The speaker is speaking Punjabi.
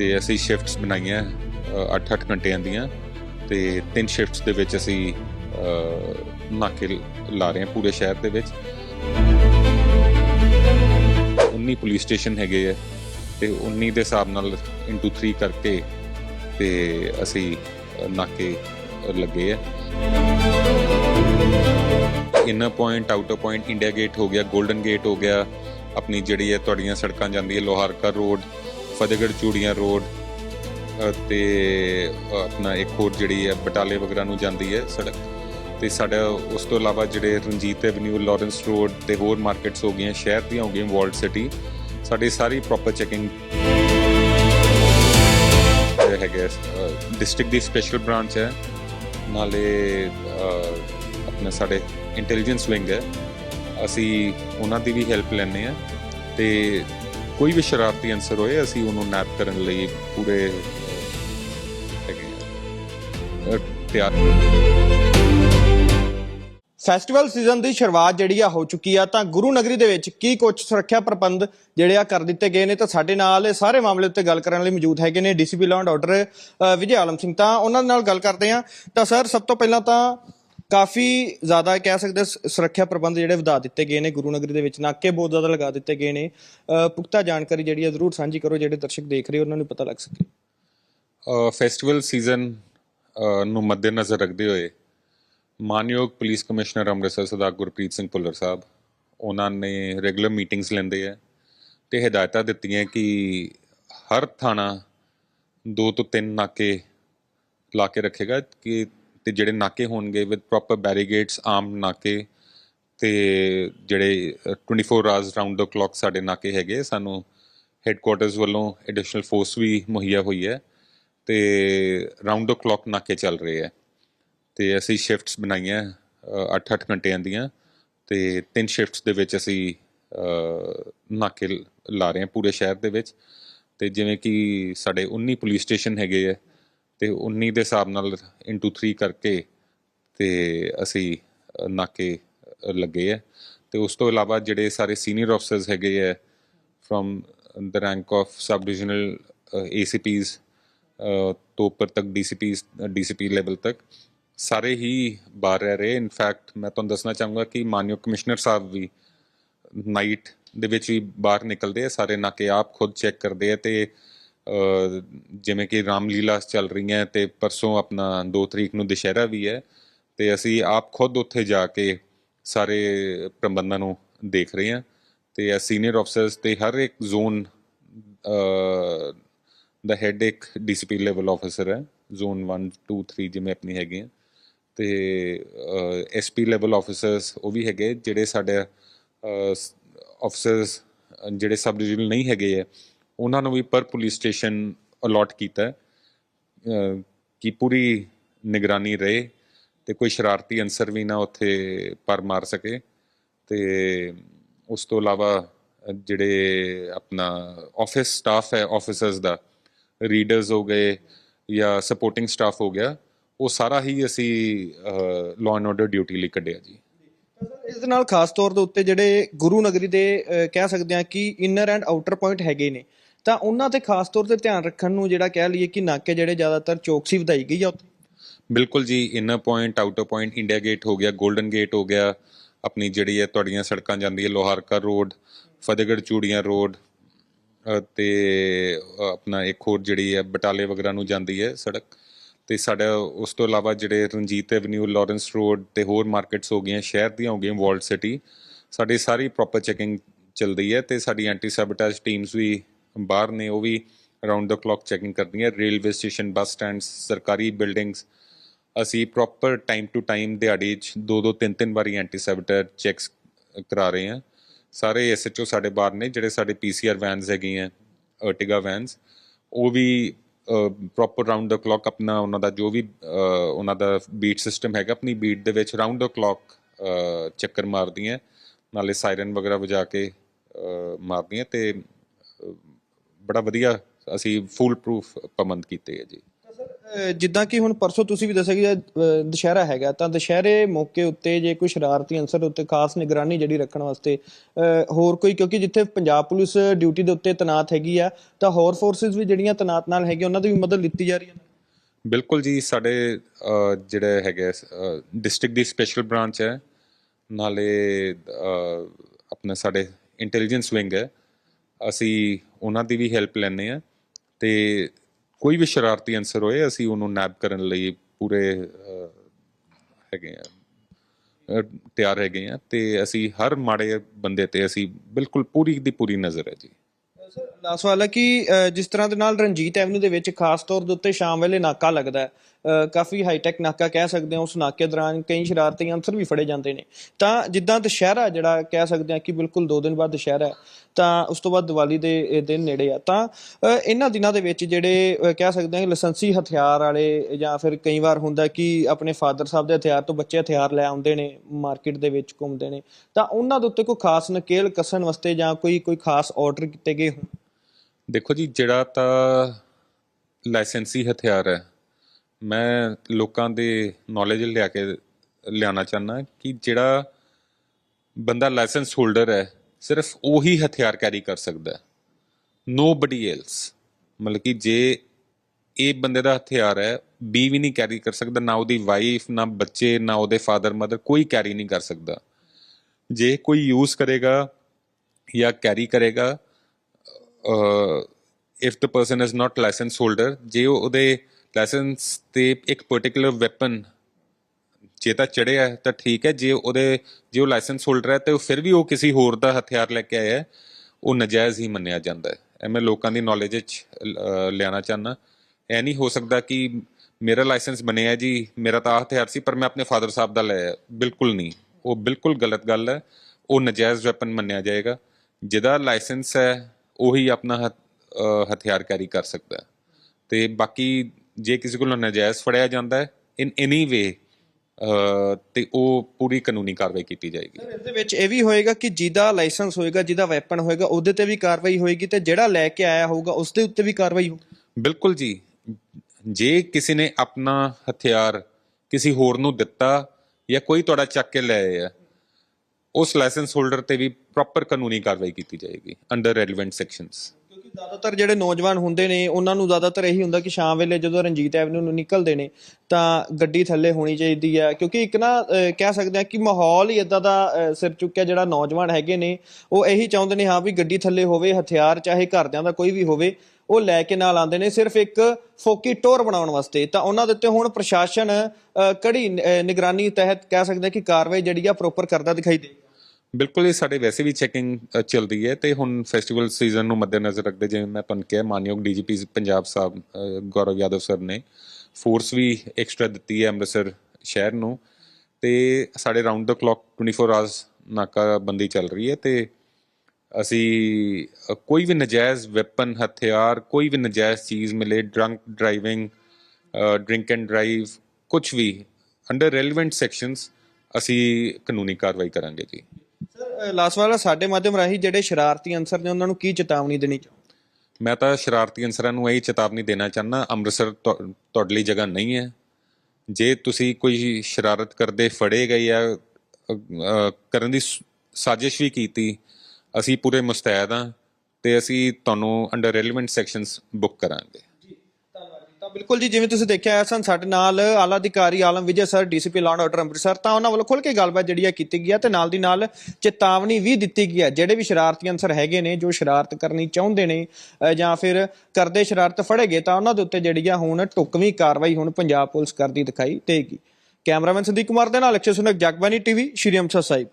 ਤੇ ਅਸੀਂ ਸ਼ਿਫਟਸ ਬਣਾਈਆਂ 8-8 ਘੰਟਿਆਂ ਦੀਆਂ ਤੇ ਤਿੰਨ ਸ਼ਿਫਟਸ ਦੇ ਵਿੱਚ ਅਸੀਂ ਨਾਕੇ ਲਾ ਰਹੇ ਹਾਂ ਪੂਰੇ ਸ਼ਹਿਰ ਦੇ ਵਿੱਚ। 19 ਪੁਲਿਸ ਸਟੇਸ਼ਨ ਹੈਗੇ ਆ ਤੇ 19 ਦੇ ਹਿਸਾਬ ਨਾਲ ਇਨਟੂ 3 ਕਰਕੇ ਤੇ ਅਸੀਂ ਨਾਕੇ ਲੱਗੇ ਆ। Inner point outer point India gate ਹੋ ਗਿਆ 골ਡਨ ਗੇਟ ਹੋ ਗਿਆ, ਆਪਣੀ ਜਿਹੜੀ ਹੈ ਤੁਹਾਡੀਆਂ ਸੜਕਾਂ ਜਾਂਦੀ ਹੈ ਲੋਹਾਰਕਾ ਰੋਡ ਫਤਿਹਗੜ੍ਹ ਚੂੜੀਆਂ ਰੋਡ ਅ, ਤੇ ਆਪਣਾ ਇੱਕ ਹੋਰ ਜਿਹੜੀ ਹੈ ਬਟਾਲੇ ਵਗੈਰਾ ਨੂੰ ਜਾਂਦੀ ਹੈ ਸੜਕ। ਤੇ ਸਾਡਾ ਉਸ ਤੋਂ ਇਲਾਵਾ ਜਿਹੜੇ ਰਣਜੀਤ ਐਵਨਿਊ ਲਾਰੈਂਸ ਰੋਡ ਤੇ ਹੋਰ ਮਾਰਕੀਟਸ ਹੋ ਗਈਆਂ ਸ਼ਹਿਰ ਦੀਆਂ ਹੋ ਗਈਆਂ ਵਰਲਡ ਸਿਟੀ ਸਾਡੀ ਸਾਰੀ ਪ੍ਰੋਪਰ ਚੈਕਿੰਗ ਹੈਗੇ ਡਿਸਟ੍ਰਿਕਟ ਦੀ ਸਪੈਸ਼ਲ ਬ੍ਰਾਂਚ ਹੈ। ਨਾਲੇ ਆਪਣਾ ਸਾਡੇ ਇੰਟੈਲੀਜੈਂਸ ਵਿੰਗ ਹੈ। ਅਸੀਂ ਉਹਨਾਂ ਦੀ ਵੀ ਹੈਲਪ ਲੈਂਦੇ ਆ ਤੇ ਕੋਈ ਵੀ ਸ਼ਰਾਰਤੀ ਅਨਸਰ ਹੋਏ ਅਸੀਂ ਉਹਨੂੰ ਨੈਪ ਕਰਨ ਲਈ ਪੂਰੇ ਹੈਗੇ ਆ, ਅ, ਤਿਆਰ। ਫੈਸਟੀਵਲ ਸੀਜ਼ਨ ਦੀ ਸ਼ੁਰੂਆਤ ਜਿਹੜੀ ਆ ਹੋ ਚੁੱਕੀ ਆ ਤਾਂ ਗੁਰੂ ਨਗਰੀ ਦੇ ਵਿੱਚ ਕੀ ਕੁਝ ਸੁਰੱਖਿਆ ਪ੍ਰਬੰਧ ਜਿਹੜੇ ਆ ਕਰ ਦਿੱਤੇ ਗਏ ਨੇ ਤਾਂ ਸਾਡੇ ਨਾਲ ਇਹ ਸਾਰੇ ਮਾਮਲੇ ਉੱਤੇ ਗੱਲ ਕਰਨ ਲਈ ਮੌਜੂਦ ਹੈਗੇ ਨੇ DCP law and order Vijay Alam Singh. ਤਾਂ ਉਹਨਾਂ ਦੇ ਨਾਲ ਗੱਲ ਕਰਦੇ ਆ। ਤਾਂ ਸਰ ਸਭ ਤੋਂ ਪਹਿਲਾਂ ਤਾਂ ਕਾਫੀ ਜ਼ਿਆਦਾ ਕਹਿ ਸਕਦੇ ਸ- ਸੁਰੱਖਿਆ ਪ੍ਰਬੰਧ ਜਿਹੜੇ ਵਧਾ ਦਿੱਤੇ ਗਏ ਨੇ ਗੁਰੂ ਨਗਰੀ ਦੇ ਵਿੱਚ ਨਾਕੇ ਬਹੁਤ ਜ਼ਿਆਦਾ ਲਗਾ ਦਿੱਤੇ ਗਏ ਨੇ। ਅ, ਪੁਖਤਾ ਜਾਣਕਾਰੀ ਜਿਹੜੀ ਆ ਜ਼ਰੂਰ ਸਾਂਝੀ ਕਰੋ ਜਿਹੜੇ ਦਰਸ਼ਕ ਦੇਖ ਰਹੇ ਉਹਨਾਂ ਨੂੰ ਪਤਾ ਲੱਗ ਸਕੇ। ਫੈਸਟੀਵਲ ਸੀਜ਼ਨ ਨੂੰ ਮੱਦੇਨਜ਼ਰ ਰੱਖਦੇ ਹੋਏ ਮਾਨਯੋਗ ਪੁਲਿਸ ਕਮਿਸ਼ਨਰ ਅੰਮ੍ਰਿਤਸਰ ਸਰਦਾਰ ਗੁਰਪ੍ਰੀਤ ਸਿੰਘ ਭੁੱਲਰ ਸਾਹਿਬ ਉਹਨਾਂ ਨੇ ਰੈਗੂਲਰ ਮੀਟਿੰਗਸ ਲੈਂਦੇ ਆ ਤੇ ਹਦਾਇਤਾਂ ਦਿੱਤੀਆਂ ਕਿ ਹਰ ਥਾਣਾ ਦੋ ਤੋਂ ਤਿੰਨ ਨਾਕੇ ਲਾ ਕੇ ਰੱਖੇਗਾ ਕਿ ਤੇ ਜਿਹੜੇ ਨਾਕੇ ਹੋਣਗੇ ਵਿਦ ਪ੍ਰੋਪਰ ਬੈਰੀਗੇਡਸ ਆਰਮ ਨਾਕੇ ਤੇ ਜਿਹੜੇ ਅ, 24 ਆਵਰਸ ਰਾਉਂਡ ਦ ਕਲੌਕ ਸਾਡੇ ਨਾਕੇ ਹੈਗੇ ਸਾਨੂੰ ਹੈੱਡਕੁਆਟਰਸ ਵੱਲੋਂ ਐਡੀਸ਼ਨਲ ਫੋਰਸ ਵੀ ਮੁਹੱਈਆ ਹੋਈ ਹੈ ਤੇ ਰਾਉਂਡ ਦ ਕਲੌਕ ਨਾਕੇ ਚੱਲ ਰਹੇ ਹੈ ਤੇ ਅਸੀਂ ਸ਼ਿਫਟਸ ਬਣਾਈਆਂ 8-8 ਘੰਟਿਆਂ ਦੀਆਂ ਤੇ ਤਿੰਨ ਸ਼ਿਫਟਸ ਦੇ ਵਿੱਚ ਅਸੀਂ ਨਾਕੇ ਲਾ ਰਹੇ ਹਾਂ ਪੂਰੇ ਸ਼ਹਿਰ ਦੇ ਵਿੱਚ ਤੇ ਜਿਵੇਂ ਕਿ ਸਾਡੇ 19 ਪੁਲਿਸ ਸਟੇਸ਼ਨ ਹੈਗੇ ਆ ਤੇ 19 ਦੇ ਹਿਸਾਬ ਨਾਲ ਇਨਟੂ 3 ਕਰਕੇ ਤੇ ਅਸੀਂ ਨਾਕੇ ਲੱਗੇ ਆ। ਤੇ ਉਸ ਤੋਂ ਇਲਾਵਾ ਜਿਹੜੇ ਸਾਰੇ ਸੀਨੀਅਰ ਅਫਸਰਸ ਹੈਗੇ ਆ from the rank of sub divisional ACPs ਤੋਂ ਉੱਪਰ ਤੱਕ ਡੀਸੀਪੀਜ਼ ਡੀਸੀਪੀ ਲੈਵਲ ਤੱਕ, ਸਾਰੇ ਹੀ ਬਾਹਰ ਰਹਿ ਰਹੇ। ਇਨਫੈਕਟ ਮੈਂ ਤੁਹਾਨੂੰ ਦੱਸਣਾ ਚਾਹੂੰਗਾ ਕਿ ਮਾਨਯੋਗ ਕਮਿਸ਼ਨਰ ਸਾਹਿਬ ਵੀ ਨਾਈਟ ਦੇ ਵਿੱਚ ਵੀ ਬਾਹਰ ਨਿਕਲਦੇ ਆ, ਸਾਰੇ ਨਾਕੇ ਆਪ ਖੁਦ ਚੈੱਕ ਕਰਦੇ ਆ ਤੇ ਜਿਵੇਂ ਕਿ ਰਾਮਲੀਲਾ ਚੱਲ ਰਹੀਆਂ ਤੇ ਪਰਸੋਂ ਆਪਣਾ 2 ਤਰੀਕ ਨੂੰ ਦੁਸ਼ਹਿਰਾ ਵੀ ਹੈ ਤੇ ਅਸੀਂ ਆਪ ਖੁਦ ਉੱਥੇ ਜਾ ਕੇ ਸਾਰੇ ਪ੍ਰਬੰਧਾਂ ਨੂੰ ਦੇਖ ਰਹੇ ਹਾਂ ਤੇ ਸੀਨੀਅਰ ਅਫਸਰਸ ਤੇ ਹਰ ਇੱਕ ਜ਼ੋਨ ਦਾ ਹੈਡ ਇੱਕ ਡੀਸੀਪੀ ਲੈਵਲ ਆਫੀਸਰ ਹੈ ਜ਼ੋਨ 1 2 3 ਜਿਵੇਂ ਆਪਣੀ ਹੈਗੇ ਆ। ਤੇ ਐਸਪੀ ਲੈਵਲ ਆਫੀਸਰਸ ਉਹ ਵੀ ਹੈਗੇ ਜਿਹੜੇ ਸਾਡੇ ਆਫੀਸਰਸ ਜਿਹੜੇ ਸਬ ਡਿਵੀਜ਼ਨਲ ਨਹੀਂ ਹੈਗੇ ਆ ਉਹਨਾਂ ਨੂੰ ਵੀ ਪਰ ਪੁਲਿਸ ਸਟੇਸ਼ਨ ਅਲਾਟ ਕੀਤਾ ਕਿ ਪੂਰੀ ਨਿਗਰਾਨੀ ਰਹੇ ਤੇ ਕੋਈ ਸ਼ਰਾਰਤੀ ਅਨਸਰ ਵੀ ਨਾ ਉੱਥੇ ਪਰ ਮਾਰ ਸਕੇ ਤੇ ਉਸ ਤੋਂ ਇਲਾਵਾ ਜਿਹੜੇ ਆਪਣਾ ਆਫਿਸ ਸਟਾਫ ਹੈ ਆਫੀਸਰਸ ਦਾ ਰੀਡਰਸ ਹੋ ਗਏ ਜਾਂ ਸਪੋਰਟਿੰਗ ਸਟਾਫ ਹੋ ਗਿਆ, ਉਹ ਸਾਰਾ ਹੀ ਅਸੀਂ ਲਾਅ ਐਂਡ ਆਰਡਰ ਡਿਊਟੀ ਲਈ ਕੱਢਿਆ ਜੀ। ਇਸ ਦੇ ਨਾਲ ਖਾਸ ਤੌਰ ਦੇ ਉੱਤੇ ਜਿਹੜੇ ਗੁਰੂ ਨਗਰੀ ਦੇ ਅਹ, ਕਹਿ ਸਕਦੇ ਆ ਕਿ ਇਨਰ ਐਂਡ ਆਊਟਰ ਪੁਆਇੰਟ ਹੈਗੇ ਨੇ। ਤਾਂ ਉਹਨਾਂ ਤੇ ਖਾਸ ਤੌਰ ਤੇ ਧਿਆਨ ਰੱਖਣ ਨੂੰ ਜਿਹੜਾ ਕਹਿ ਲਈਏ ਕਿ ਨਾਕੇ ਜਿਹੜੇ ਜ਼ਿਆਦਾਤਰ ਚੌਕਸੀ ਵਧਾਈ ਗਈ ਆ ਉੱਥੇ। ਬਿਲਕੁਲ ਜੀ inner point outer point India gate ਹੋ ਗਿਆ 골ਡਨ ਗੇਟ ਹੋ ਗਿਆ ਆਪਣੀ ਜਿਹੜੀ ਹੈ ਤੁਹਾਡੀਆਂ ਸੜਕਾਂ ਜਾਂਦੀ ਹੈ ਲੋਹਾਰਕਾ ਰੋਡ ਫਤਿਹਗੜ੍ਹ ਚੂੜੀਆਂ ਰੋਡ ਤੇ ਅ, ਆਪਣਾ ਇੱਕ ਹੋਰ ਜਿਹੜੀ ਹੈ ਬਟਾਲੇ ਵਗੈਰਾ ਨੂੰ ਜਾਂਦੀ ਹੈ ਸੜਕ। ਤੇ ਸਾਡਾ ਉਸ ਤੋਂ ਇਲਾਵਾ ਜਿਹੜੇ ਰਣਜੀਤ ਐਵਨਿਊ ਲਾਰੈਂਸ ਰੋਡ ਤੇ ਹੋਰ ਮਾਰਕੀਟਸ ਹੋ ਗਈਆਂ, ਸ਼ਹਿਰ ਦੀਆਂ ਹੋ ਗਈਆਂ ਵਾਰਡ ਸਿਟੀ ਸਾਡੀ ਸਾਰੀ ਪ੍ਰੋਪਰ ਚੈਕਿੰਗ ਚੱਲਦੀ ਹੈ ਤੇ ਸਾਡੀ ਐਂਟੀ ਸੈਬੋਟੇਜ ਟੀਮਸ ਵੀ ਬਾਹਰ ਨੇ, ਉਹ ਵੀ ਅਰਾਊਂਡ ਦਾ ਕਲੌਕ ਚੈਕਿੰਗ ਕਰਦੀਆਂ ਰੇਲਵੇ ਸਟੇਸ਼ਨ ਬੱਸ ਸਟੈਂਡਸ ਸਰਕਾਰੀ ਬਿਲਡਿੰਗਸ ਅਸੀਂ ਪ੍ਰੋਪਰ ਟਾਈਮ ਟੂ ਟਾਈਮ ਦਿਹਾੜੀ 'ਚ ਦੋ ਦੋ ਤਿੰਨ ਤਿੰਨ ਵਾਰੀ ਐਂਟੀ ਸੈਬੋਟੇਜ ਚੈੱਕਸ ਕਰਾ ਰਹੇ ਹਾਂ। ਸਾਰੇ ਐਸਐਚਓ ਸਾਡੇ ਬਾਹਰ ਨੇ, ਜਿਹੜੇ ਸਾਡੇ ਪੀਸੀਆਰ ਵੈਨਸ ਹੈਗੀਆਂ ਅਰਟਿਗਾ ਵੈਨਸ ਉਹ ਵੀ ਪ੍ਰੋਪਰ ਰਾਉਂਡ ਦਾ ਕਲੌਕ ਆਪਣਾ ਉਹਨਾਂ ਦਾ ਜੋ ਵੀ ਉਹਨਾਂ ਦਾ ਬੀਟ ਸਿਸਟਮ ਹੈਗਾ ਆਪਣੀ ਬੀਟ ਦੇ ਵਿੱਚ ਰਾਉਂਡ ਦਾ ਕਲੌਕ ਚੱਕਰ ਮਾਰਦੀਆਂ ਨਾਲੇ ਸਾਇਰਨ ਵਗੈਰਾ ਵਜਾ ਕੇ ਅਹ, ਮਾਰਦੀਆਂ ਤੇ ਬੜਾ ਵਧੀਆ ਅਸੀਂ ਫੂਲ ਪ੍ਰੂਫ ਪਾਬੰਦ ਕੀਤੇ ਹੈ ਜੀ। ਜਿੱਦਾਂ ਕਿ ਹੁਣ ਪਰਸੋਂ ਤੁਸੀਂ ਵੀ ਦੱਸਿਆ ਕਿ ਅਹ ਦੁਸ਼ਹਿਰਾ ਹੈਗਾ ਤਾਂ ਦੁਸ਼ਹਿਰੇ ਮੌਕੇ ਉੱਤੇ ਜੇ ਕੋਈ ਸ਼ਰਾਰਤੀ ਅਨਸਰ ਉੱਤੇ ਖਾਸ ਨਿਗਰਾਨੀ ਜਿਹੜੀ ਰੱਖਣ ਵਾਸਤੇ ਅਹ ਹੋਰ ਕੋਈ ਕਿਉਂਕਿ ਜਿੱਥੇ ਪੰਜਾਬ ਪੁਲਿਸ ਡਿਊਟੀ ਦੇ ਉੱਤੇ ਤੈਨਾਤ ਹੈਗੀ ਆ ਤਾਂ ਹੋਰ ਫੋਰਸਿਸ ਵੀ ਜਿਹੜੀਆਂ ਤੈਨਾਤ ਨਾਲ ਹੈਗੀਆਂ ਉਹਨਾਂ ਦੀ ਵੀ ਮਦਦ ਲਿੱਤੀ ਜਾ ਰਹੀ ਹੈ। ਬਿਲਕੁਲ ਜੀ ਸਾਡੇ ਅਹ, ਜਿਹੜੇ ਹੈਗੇ ਡਿਸਟ੍ਰਿਕਟ ਦੀ ਸਪੈਸ਼ਲ ਬ੍ਰਾਂਚ ਹੈ ਨਾਲੇ ਅਹ, ਆਪਣਾ ਸਾਡੇ ਇੰਟੈਲੀਜੈਂਸ ਵਿੰਗ ਹੈ ਅਸੀਂ ਉਹਨਾਂ ਦੀ ਵੀ ਹੈਲਪ ਲੈਂਦੇ ਆ ਤੇ ਕੋਈ ਵੀ ਸ਼ਰਾਰਤੀ ਅਨਸਰ ਹੋਏ, ਅਸੀਂ ਉਹਨੂੰ ਨੈਬ ਕਰਨ ਲਈ ਪੂਰੇ ਹੈਗੇ ਆ ਤਿਆਰ ਹੈਗੇ ਆ ਤੇ ਅਸੀਂ ਹਰ ਮਾੜੇ ਬੰਦੇ ਤੇ ਅਸੀਂ ਬਿਲਕੁਲ ਪੂਰੀ ਦੀ ਪੂਰੀ ਨਜ਼ਰ ਹੈ ਜੀ। ਸਰ ਲਾਸਟ ਵਾਲਾ ਕਿ ਜਿਸ ਤਰ੍ਹਾਂ ਦੇ ਨਾਲ ਰਣਜੀਤ ਐਵਨਿਊ ਦੇ ਵਿੱਚ ਖਾਸ ਤੌਰ ਦੇ ਉੱਤੇ ਸ਼ਾਮ ਵੇਲੇ ਨਾਕਾ ਲੱਗਦਾ ਹੈ ਕਾਫੀ ਹਾਈਟੈਕ ਨਾਕਾ ਕਹਿ ਸਕਦੇ ਹਾਂ, ਉਸ ਨਾਕੇ ਦੌਰਾਨ ਕਈ ਸ਼ਰਾਰਤੀ ਅੰਸਰ ਵੀ ਫੜੇ ਜਾਂਦੇ ਨੇ। ਤਾਂ ਜਿੱਦਾਂ ਦੁਸ਼ਹਿਰਾ ਜਿਹੜਾ ਕਹਿ ਸਕਦੇ ਹਾਂ ਕਿ ਬਿਲਕੁਲ 2 ਦਿਨ ਬਾਅਦ ਦੁਸ਼ਹਿਰਾ ਹੈ, ਤਾਂ ਉਸ ਤੋਂ ਬਾਅਦ ਦੀਵਾਲੀ ਦੇ ਦਿਨ ਨੇੜੇ ਆ। ਤਾਂ ਇਹਨਾਂ ਦਿਨਾਂ ਦੇ ਵਿੱਚ ਜਿਹੜੇ ਕਹਿ ਸਕਦੇ ਹਾਂ ਲਾਇਸੈਂਸੀ ਹਥਿਆਰ ਵਾਲੇ ਜਾਂ ਫਿਰ ਕਈ ਵਾਰ ਹੁੰਦਾ ਕਿ ਆਪਣੇ ਫਾਦਰ ਸਾਹਿਬ ਦੇ ਹਥਿਆਰ ਤੋਂ ਬੱਚੇ ਹਥਿਆਰ ਲੈ ਆਉਂਦੇ ਨੇ, ਮਾਰਕੀਟ ਦੇ ਵਿੱਚ ਘੁੰਮਦੇ ਨੇ। ਤਾਂ ਉਹਨਾਂ ਦੇ ਉੱਤੇ ਕੋਈ ਖਾਸ ਨਕੇਲ ਕੱਸਣ ਵਾਸਤੇ ਜਾਂ ਕੋਈ ਕੋਈ ਖਾਸ ਆਰਡਰ ਕੀਤੇ ਗਏ ਹੋਣ? ਦੇਖੋ ਜੀ, ਜਿਹੜਾ ਤਾਂ ਲਾਇਸੈਂਸੀ ਹਥਿਆਰ ਹੈ ਮੈਂ ਲੋਕਾਂ ਦੇ ਨੌਲੇਜ ਲਿਆ ਕੇ ਲਿਆਉਣਾ ਚਾਹੁੰਦਾ ਕਿ ਜਿਹੜਾ ਬੰਦਾ ਲਾਇਸੈਂਸ ਹੋਲਡਰ ਹੈ, ਸਿਰਫ ਉਹੀ ਹਥਿਆਰ ਕੈਰੀ ਕਰ ਸਕਦਾ ਹੈ। ਨੋਬਡੀ ਐਲਸ ਮਤਲਬ ਕਿ ਜੇ ਇਹ ਬੰਦੇ ਦਾ ਹਥਿਆਰ ਹੈ ਬੀ ਵੀ ਨਹੀਂ ਕੈਰੀ ਕਰ ਸਕਦਾ, ਨਾ ਉਹਦੀ ਵਾਈਫ ਨਾ ਬੱਚੇ, ਨਾ ਉਹਦੇ ਫਾਦਰ ਮਦਰ ਕੋਈ ਕੈਰੀ ਨਹੀਂ ਕਰ ਸਕਦਾ। ਜੇ ਕੋਈ ਯੂਜ਼ ਕਰੇਗਾ ਜਾਂ ਕੈਰੀ ਕਰੇਗਾ if the person is not license holder ਜੇ ਉਹ ਉਹਦੇ ਲਾਇਸੈਂਸ ਤੇ ਇੱਕ ਪਾਰਟਿਕੂਲਰ ਵੈਪਨ ਜੇ ਤਾਂ ਚੜਿਆ ਤਾਂ ਠੀਕ ਹੈ ਜੇ ਉਹਦੇ ਜੇ ਉਹ ਲਾਇਸੈਂਸ ਹੋਲਡਰ ਹੈ ਤੇ ਉਹ ਫਿਰ ਵੀ ਉਹ ਕਿਸੇ ਹੋਰ ਦਾ ਹਥਿਆਰ ਲੈ ਕੇ ਆਇਆ ਹੈ ਉਹ ਨਜਾਇਜ਼ ਹੀ ਮੰਨਿਆ ਜਾਂਦਾ ਹੈ। ਇਹ ਮੈਂ ਲੋਕਾਂ ਦੀ ਨੌਲੇਜ ਵਿੱਚ ਅਹ, ਲਿਆਉਣਾ ਚਾਹੁੰਦਾ। ਇਹ ਨਹੀਂ ਹੋ ਸਕਦਾ ਕਿ ਮੇਰਾ ਲਾਇਸੈਂਸ ਬਣਿਆ ਜੀ ਮੇਰਾ ਤਾਂ ਆਹ ਹਥਿਆਰ ਸੀ ਪਰ ਮੈਂ ਆਪਣੇ ਫਾਦਰ ਸਾਹਿਬ ਦਾ ਲਿਆ ਬਿਲਕੁਲ ਨਹੀਂ। ਉਹ ਬਿਲਕੁਲ ਗਲਤ ਗੱਲ ਹੈ। ਉਹ ਨਜਾਇਜ਼ ਵੈਪਨ ਮੰਨਿਆ ਜਾਏਗਾ। ਜਿਹਦਾ ਲਾਇਸੈਂਸ ਹੈ ਉਹੀ ਆਪਣਾ ਹਥ- ਹਥਿਆਰ ਕੈਰੀ ਕਰ ਸਕਦਾ ਹੈ। ਤੇ ਬਾਕੀ ਜੇ ਕਿਸੇ ਕੋਲੋਂ ਨਜਾਇਜ਼ ਫੜਿਆ ਜਾਂਦਾ ਹੈ ਇਨ ਐਨੀ ਵੇ ਤੇ ਉਹ ਪੂਰੀ ਕਾਨੂੰਨੀ ਕਾਰਵਾਈ ਕੀਤੀ ਜਾਏਗੀ। ਸਰ ਇਸ ਦੇ ਵਿੱਚ ਇਹ ਵੀ ਹੋਏਗਾ ਕਿ ਜਿਹਦਾ ਲਾਇਸੈਂਸ ਹੋਏਗਾ ਜਿਹਦਾ ਵੈਪਨ ਹੋਏਗਾ ਉਹਦੇ ਤੇ ਵੀ ਕਾਰਵਾਈ ਹੋਏਗੀ ਤੇ ਜਿਹੜਾ ਲੈ ਕੇ ਆਇਆ ਹੋਊਗਾ ਉਸ ਦੇ ਉੱਤੇ ਵੀ ਕਾਰਵਾਈ ਹੋ ਬਿਲਕੁਲ ਜੀ। ਜੇ ਕਿਸੇ ਨੇ ਆਪਣਾ ਹਥਿਆਰ ਕਿਸੇ ਹੋਰ ਨੂੰ ਦਿੱਤਾ ਜਾਂ ਕੋਈ ਤੁਹਾਡਾ ਚੱਕ ਕੇ ਲੈ ਆਇਆ ਉਸ ਲਾਇਸੈਂਸ ਹੋਲਡਰ ਤੇ ਵੀ ਪ੍ਰੋਪਰ ਕਾਨੂੰਨੀ ਕਾਰਵਾਈ ਕੀਤੀ ਜਾਏਗੀ ਅੰਡਰ ਰੈਲੇਵੈਂਟ ਸੈਕਸ਼ਨਸ ਜ਼ਿਆਦਾਤਰ ਜਿਹੜੇ ਨੌਜਵਾਨ ਹੁੰਦੇ ਨੇ ਉਹਨਾਂ ਨੂੰ ਜ਼ਿਆਦਾਤਰ ਇਹੀ ਹੁੰਦਾ ਕਿ ਸ਼ਾਮ ਵੇਲੇ ਜਦੋਂ ਰਣਜੀਤ ਐਵਨਿਊ ਨੂੰ ਨਿਕਲਦੇ ਨੇ ਤਾਂ ਗੱਡੀ ਥੱਲੇ ਹੋਣੀ ਚਾਹੀਦੀ ਹੈ। ਕਿਉਂਕਿ ਇੱਕ ਨਾ ਅਹ, ਕਹਿ ਸਕਦੇ ਆ ਕਿ ਮਾਹੌਲ ਹੀ ਇਦਾਂ ਦਾ ਅਹ, ਸਿਰ ਚੁੱਕਿਆ ਜਿਹੜਾ ਨੌਜਵਾਨ ਹੈਗੇ ਨੇ ਉਹ ਇਹੀ ਚਾਹੁੰਦੇ ਨੇ ਹਾਂ ਵੀ ਗੱਡੀ ਥੱਲੇ ਹੋਵੇ ਹਥਿਆਰ ਚਾਹੇ ਘਰਦਿਆਂ ਦਾ ਕੋਈ ਵੀ ਹੋਵੇ ਉਹ ਲੈ ਕੇ ਨਾਲ ਆਉਂਦੇ ਨੇ ਸਿਰਫ ਇੱਕ ਫੋਕੀ ਟੋਰ ਬਣਾਉਣ ਵਾਸਤੇ। ਤਾਂ ਉਹਨਾਂ ਦੇ ਉੱਤੇ ਹੁਣ ਪ੍ਰਸ਼ਾਸਨ ਅਹ, ਕੜੀ ਅਹ, ਨਿਗਰਾਨੀ ਤਹਿਤ ਕਹਿ ਸਕਦੇ ਆ ਕਿ ਕਾਰਵਾਈ ਜਿਹੜੀ ਆ ਪ੍ਰੋਪਰ ਕਰਦਾ ਦਿਖਾਈ ਦੇ ਬਿਲਕੁਲ ਇਹ ਸਾਡੇ ਵੈਸੇ ਵੀ ਚੈਕਿੰਗ ਚੱਲ ਰਹੀ ਹੈ ਤੇ ਹੁਣ ਫੈਸਟੀਵਲ ਸੀਜ਼ਨ ਨੂੰ ਮੱਦੇਨਜ਼ਰ ਰੱਖਦੇ ਜਿਵੇਂ ਮੈਂ ਤੁਹਾਨੂੰ ਕਿਹਾ, ਮਾਨਯੋਗ ਡੀਜੀਪੀ ਪੰਜਾਬ ਸਾਹਿਬ ਗੌਰਵ ਯਾਦਵ ਸਰ ਨੇ ਫੋਰਸ ਵੀ ਐਕਸਟਰਾ ਦਿੱਤੀ ਹੈ ਅੰਮ੍ਰਿਤਸਰ ਸ਼ਹਿਰ ਨੂੰ ਤੇ ਸਾਡੇ ਰਾਉਂਡ ਦਾ ਕਲੌਕ 24 ਆਵਰਸ ਨਾਕਾਬੰਦੀ ਚੱਲ ਰਹੀ ਹੈ ਤੇ ਅਸੀਂ ਕੋਈ ਵੀ ਨਜਾਇਜ਼ ਵੈਪਨ ਹਥਿਆਰ, ਕੋਈ ਵੀ ਨਜਾਇਜ਼ ਚੀਜ਼ ਮਿਲੇ drunk driving drink and drive ਕੁਝ ਵੀ ਅੰਡਰ ਰੈਲੇਵੈਂਟ ਸੈਕਸ਼ਨਸ ਅਸੀਂ ਕਾਨੂੰਨੀ ਕਾਰਵਾਈ ਕਰਾਂਗੇ ਜੀ। ਸਰ ਸਾਡੇ ਮਾਧਿਅਮ ਰਾਹੀਂ ਜਿਹੜੇ ਸ਼ਰਾਰਤੀ ਅਨਸਰ ਨੇ ਉਹਨਾਂ ਨੂੰ ਕੀ ਚੇਤਾਵਨੀ ਦੇਣੀ ਚਾਹੁੰਦੇ ਮੈਂ ਤਾਂ ਸ਼ਰਾਰਤੀ ਅਨਸਰਾਂ ਨੂੰ ਇਹ ਚੇਤਾਵਨੀ ਦੇਣਾ ਚਾਹੁੰਦਾ ਅੰਮ੍ਰਿਤਸਰ ਤੁਹਾ- ਤੁਹਾਡੇ ਲਈ ਜਗ੍ਹਾ ਨਹੀਂ ਹੈ। ਜੇ ਤੁਸੀਂ ਕੋਈ ਸ਼ਰਾਰਤ ਕਰਦੇ ਫੜੇ ਗਏ ਜਾਂ ਅ, ਅ, ਕਰਨ ਦੀ ਸ- ਸਾਜ਼ਿਸ਼ ਵੀ ਕੀਤੀ ਅਸੀਂ ਪੂਰੇ ਮੁਸਤੈਦ ਹਾਂ ਤੇ ਅਸੀਂ ਤੁਹਾਨੂੰ ਅੰਡਰ ਰੈਲੇਵੈਂਟ ਸੈਕਸ਼ਨਸ ਬੁੱਕ ਕਰਾਂਗੇ। ਬਿਲਕੁਲ ਜੀ, ਜਿਵੇਂ ਤੁਸੀਂ ਦੇਖਿਆ ਹੈ ਸਨ, ਸਾਡੇ ਨਾਲ ਆਲਾ ਅਧਿਕਾਰੀ Alam Vijay sir, DCP law order Amritsar, ਤਾਂ ਉਹਨਾਂ ਵੱਲੋਂ ਖੁੱਲ ਕੇ ਗੱਲਬਾਤ ਜਿਹੜੀ ਹੈ ਕੀਤੀ ਗਈ ਹੈ ਤੇ ਨਾਲ ਦੀ ਨਾਲ ਚੇਤਾਵਨੀ ਵੀ ਦਿੱਤੀ ਗਈ ਹੈ। ਜਿਹੜੇ ਵੀ ਸ਼ਰਾਰਤੀ ਅਨਸਰ ਹੈਗੇ ਨੇ, ਜੋ ਸ਼ਰਾਰਤ ਕਰਨੀ ਚਾਹੁੰਦੇ ਨੇ ਜਾਂ ਫਿਰ ਕਰਦੇ ਸ਼ਰਾਰਤ ਫੜੇ ਗਏ, ਤਾਂ ਉਹਨਾਂ ਦੇ ਉੱਤੇ ਜਿਹੜੀ ਆ ਹੁਣ ਟੁਕਵੀਂ ਕਾਰਵਾਈ ਹੁਣ ਪੰਜਾਬ ਪੁਲਿਸ ਕਰਦੀ ਦਿਖਾਈ ਦੇਗੀ। ਕੈਮਰਾਮੈਨ ਸੰਦੀਪ ਕੁਮਾਰ ਦੇ ਨਾਲ ਅਕਸ਼ੇ ਸੁਨਕ ਜਗਬਾਨੀ ਟੀਵੀ, ਸ਼੍ਰੀ ਅੰਮ੍ਰਿਤਸਰ ਸਾਹਿਬ।